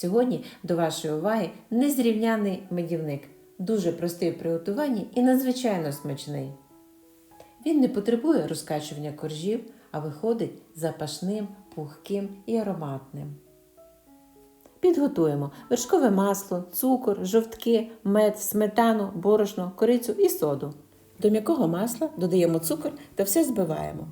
Сьогодні до вашої уваги незрівняний медівник, дуже простий в приготуванні і надзвичайно смачний. Він не потребує розкачування коржів, а виходить запашним, пухким і ароматним. Підготуємо вершкове масло, цукор, жовтки, мед, сметану, борошно, корицю і соду. До м'якого масла додаємо цукор та все збиваємо.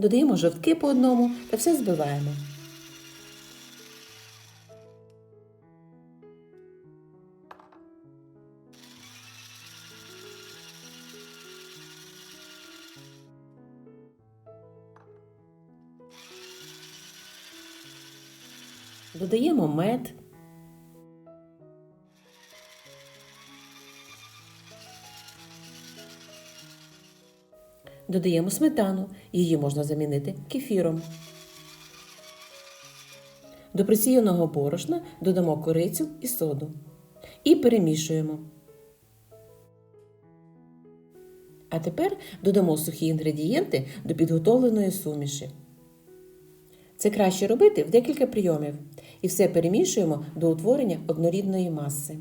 Додаємо жовтки по одному та все збиваємо. Додаємо мед. Додаємо сметану, її можна замінити кефіром. До просіяного борошна додамо корицю і соду. І перемішуємо. А тепер додамо сухі інгредієнти до підготовленої суміші. Це краще робити в декілька прийомів. І все перемішуємо до утворення однорідної маси.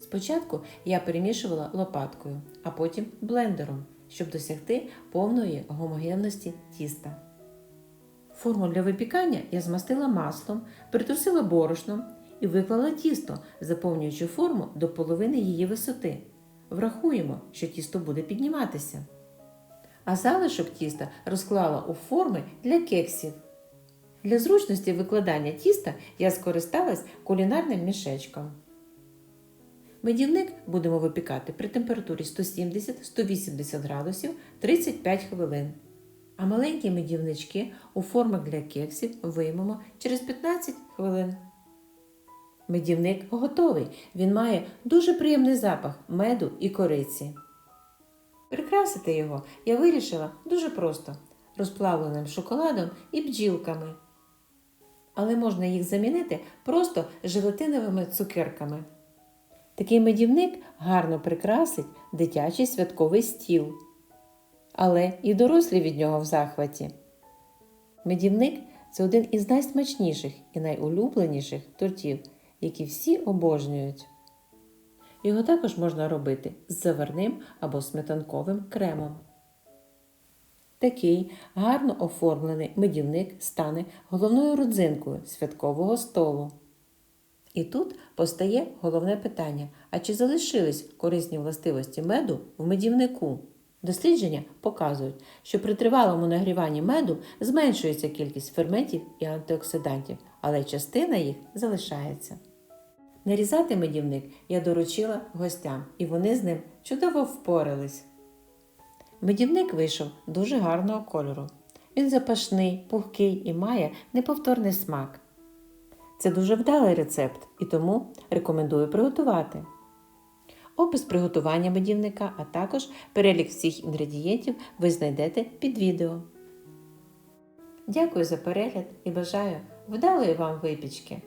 Спочатку я перемішувала лопаткою, а потім блендером, щоб досягти повної гомогенності тіста. Форму для випікання я змастила маслом, притрусила борошном і виклала тісто, заповнюючи форму до половини її висоти. Врахуємо, що тісто буде підніматися. А залишок тіста розклала у форми для кексів. Для зручності викладання тіста я скористалась кулінарним мішечком. Медівник будемо випікати при температурі 170-180 градусів 35 хвилин. А маленькі медівнички у формах для кексів виймемо через 15 хвилин. Медівник готовий. Він має дуже приємний запах меду і кориці. Прикрасити його я вирішила дуже просто розплавленим шоколадом і бджілками. Але можна їх замінити просто желатиновими цукерками. Такий медівник гарно прикрасить дитячий святковий стіл. Але і дорослі від нього в захваті. Медівник це один із найсмачніших і найулюбленіших тортів, які всі обожнюють. Його також можна робити з заварним або сметанковим кремом. Такий гарно оформлений медівник стане головною родзинкою святкового столу. І тут постає головне питання: а чи залишились корисні властивості меду в медівнику? Дослідження показують, що при тривалому нагріванні меду зменшується кількість ферментів і антиоксидантів, але частина їх залишається. Нарізати медівник я доручила гостям, і вони з ним чудово впорались. Медівник вийшов дуже гарного кольору. Він запашний, пухкий і має неповторний смак. Це дуже вдалий рецепт і тому рекомендую приготувати. Опис приготування медівника, а також перелік всіх інгредієнтів ви знайдете під відео. Дякую за перегляд і бажаю вдалої вам випічки!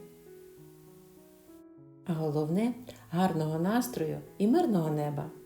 А головне гарного настрою і мирного неба!